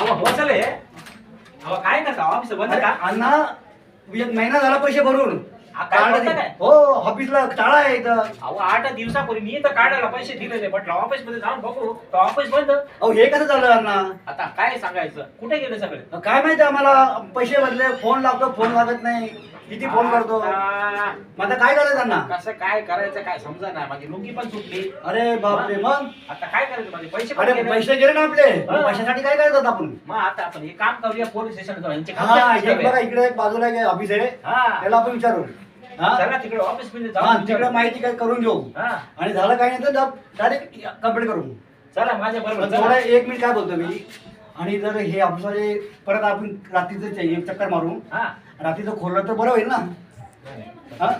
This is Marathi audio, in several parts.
अहो हो चले अहो काय करता? ऑफिस बंद का? अण्णा एक महिना झाला पैसे भरून. आ, काय कार्ड बोलता दे- काय? हो ऑफिसला टाळा आहे इथं. अहो आठ दिवसापूर्वी मी तर काढायला पैसे दिलेले म्हटलं ऑफिसमध्ये जाऊन बघू. तर ऑफिस बंद. अहो हे कसं झालं अण्णा? आता काय सांगायचं? कुठे गेले सगळे? काय माहिती आम्हाला पैसे भरले फोन लागतो फोन लागत नाही. किती फोन करतो? आता मग आता काय करायचं अण्णा? कसं काय करायचं काय समजा ना माझी लुंगी पण सुटली. अरे बापरे मग? आता काय करायचं माझे पैसे पण अरे गेले. पैसे गेले ना आपले. मग पैशासाठी काय करायचं आपण? मग आता आपण हे काम करूया पोलीस स्टेशन हा एक बघा. इकडे एक बाजूला एक ऑफिस आहे. त्याला आपण विचारू. हा? चला तिकडे ऑफिसमध्ये हा, जाऊ तिकडे माहिती काय करून घेऊ. हा. आणि झालं काय नाही तर डायरेक्ट कंप्लीट करू. चला माझ्या बरोबर पण थोडं एक मिनिट काय बोलतो मी आणि जर हे ऑफिसवाले परत आपण रात्रीचं चे- एक चक्कर मारू. हा. रात्रीचं खोललं तर बरं होईल ना? हा?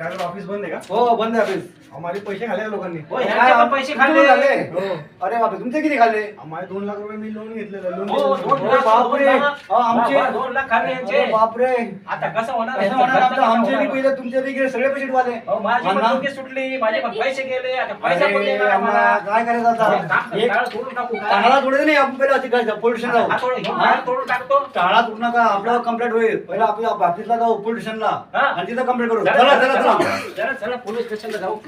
ऑफिस बंद आहे का? हो बंद आहे ऑफिस आम्हाला पैसे खाल्ले लोकांनी? हो ह्यांचे पण पैसे किती खाल्ले. झाले? हो. अरे बापरे तुमचे किती खाल्ले? आम्हाला दोन लाख रुपये मी लोन घेतलेलं. लोन हो, दोन हो, लाख, बापरे. हा, आमचे- दोन लाख खाल्ले यांचे. अरे बापरे. आता कसं होणार? होणार? आमचं बी? पहिले तुमचे बी गेले सगळे पैसे अहो, माझी पण अण्णा, लुंगी सुटली माझे पण पैसे गेले आता पैसा पण अरे देणार अण्णा, आम्हाला. काय करायचं काम आता कर, एक टाळं तोडून टाकू का? टाळा नाही आपण पहिले पोलीस स्टेशन हा, घेऊन जाऊ तोडून टाकतो. टाळा तुटू नका आपल्याला कंप्लेंट होईल. पहिला आपल्या ऑफिसला जाऊ पोलीस स्टेशनला हा. आणि तिथं कंप्लेंट करू. चला चला. चला. चला पोलीस स्टेशनला जाऊ.